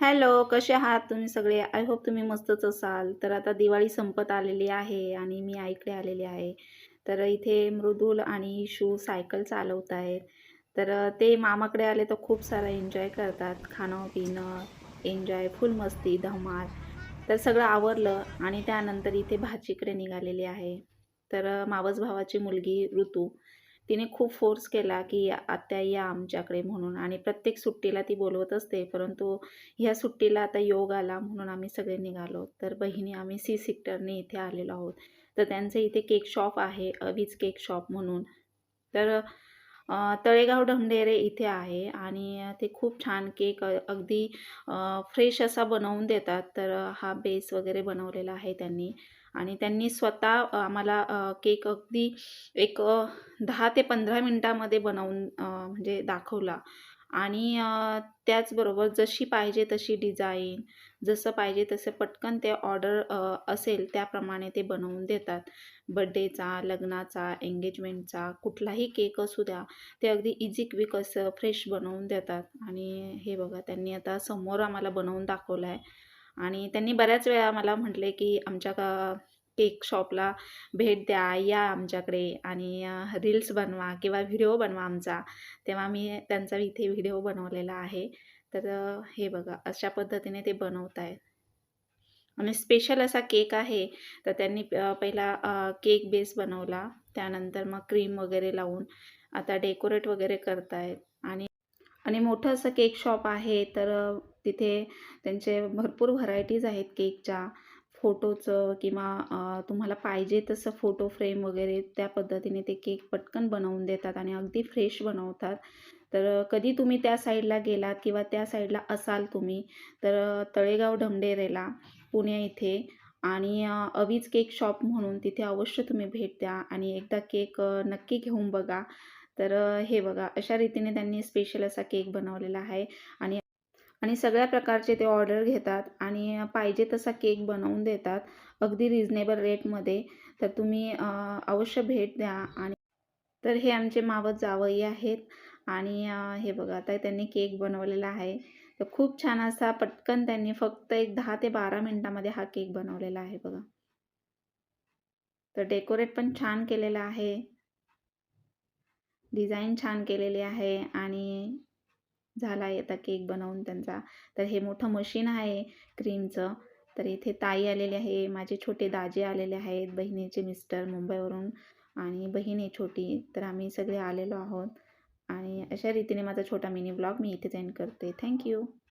Hello कसे आहात तुम्ही सगळे? आय होप तुम्ही मस्तच असाल. तर आता दिवाळी संपत आलेली आहे आणि मी आईकडे आलेली आहे. तर इथे मृदुल आणि शू सायकल चालवत आहेत. तर ते मामाकडे आले तर खूप सारा एन्जॉय करतात. खाणं पिणं एन्जॉय फुल मस्ती धमाल. तर सगळं आवरलं आणि त्यानंतर इथे भाचीकडे निघालेली आहे. तर मावस भावाची मुलगी ऋतू. तिने खूप फोर्स केला की आत्या या आमच्याकडे म्हणून आणि प्रत्येक सुट्टीला ती बोलवत असते परंतु ह्या सुट्टीला आता योग आला म्हणून आम्ही सगळे निघालो. तर बहिणी आम्ही सी सेक्टरने इथे आलेलो आहोत. तर त्यांचं इथे केक शॉप आहे अवीज केक शॉप म्हणून. तर तळेगाव ढमढेरे इथे आहे आणि ते खूप छान केक अगदी फ्रेश असा बनवून देतात. तर हा बेस वगैरे बनवलेला आहे त्यांनी. आणि त्यांनी स्वतः आम्हाला केक अगदी एक दहा ते पंधरा मिनटामध्ये बनवून म्हणजे दाखवला. आणि त्याचबरोबर जशी पाहिजे तशी डिझाईन जसं पाहिजे तसं पटकन ते ऑर्डर असेल त्याप्रमाणे ते बनवून देतात. बड्डेचा लग्नाचा एंगेजमेंटचा कुठलाही केक असू द्या ते अगदी इझी क्विक असं फ्रेश बनवून देतात. आणि हे बघा त्यांनी आता समोर आम्हाला बनवून दाखवलं आहे आणि त्यांनी बऱ्याच वेळा मला म्हटले की आमच्या का केक शॉपला भेट द्या या आमच्याकडे आणि रील्स बनवा किंवा व्हिडिओ बनवा आमचा. तेव्हा मी त्यांचा इथे व्हिडिओ बनवलेला आहे. तर हे बघा अशा पद्धतीने ते बनवत आहेत आणि स्पेशल असा केक आहे. तर त्यांनी पहिला केक बेस बनवला. त्यानंतर मग क्रीम वगैरे लावून आता डेकोरेट वगैरे करतायत. आणि आणि मोठं असं केक शॉप आहे. तर तिथे त्यांचे भरपूर व्हरायटीज आहेत केकच्या. फोटोचं किंवा तुम्हाला पाहिजे तसं फोटो फ्रेम वगैरे त्या पद्धतीने ते केक पटकन बनवून देतात आणि अगदी फ्रेश बनवतात. तर कधी तुम्ही त्या साईडला गेलात किंवा त्या साईडला असाल तुम्ही तर तळेगाव ढमढेरेला पुणे इथे आणि अवीज केक शॉप म्हणून तिथे अवश्य तुम्ही भेट द्या आणि एकदा केक नक्की घेऊन बघा. तर हे बघा अशा रीतीने त्यांनी स्पेशल असा केक बनवलेला आहे आणि आणि सगळ्या प्रकारचे ते ऑर्डर घेतात आणि पाहिजे तसा केक बनवून देतात अगदी रिजनेबल रेटमध्ये. तर तुम्ही अवश्य भेट द्या आणि तर हे आमचे मावत जावई आहेत आणि हे बघा आता त्यांनी केक बनवलेला आहे. तर खूप छान असा पटकन त्यांनी फक्त एक दहा ते बारा मिनटामध्ये हा केक बनवलेला आहे बघा. तर डेकोरेट पण छान केलेलं आहे. डिझाईन छान केलेली आहे आणि झाला आहे आता केक बनवून त्यांचा. तर हे मोठं मशीन आहे क्रीमचं तर इथे ताई आलेली आहे माझे छोटे दाजे आलेले आहेत बहिणीचे मिस्टर मुंबईवरून आणि बहीण आहे छोटी. तर आम्ही सगळे आलेलो आहोत आणि अशा रीतीने माझा छोटा मिनी ब्लॉग मी इथे जॉईन करते. थँक्यू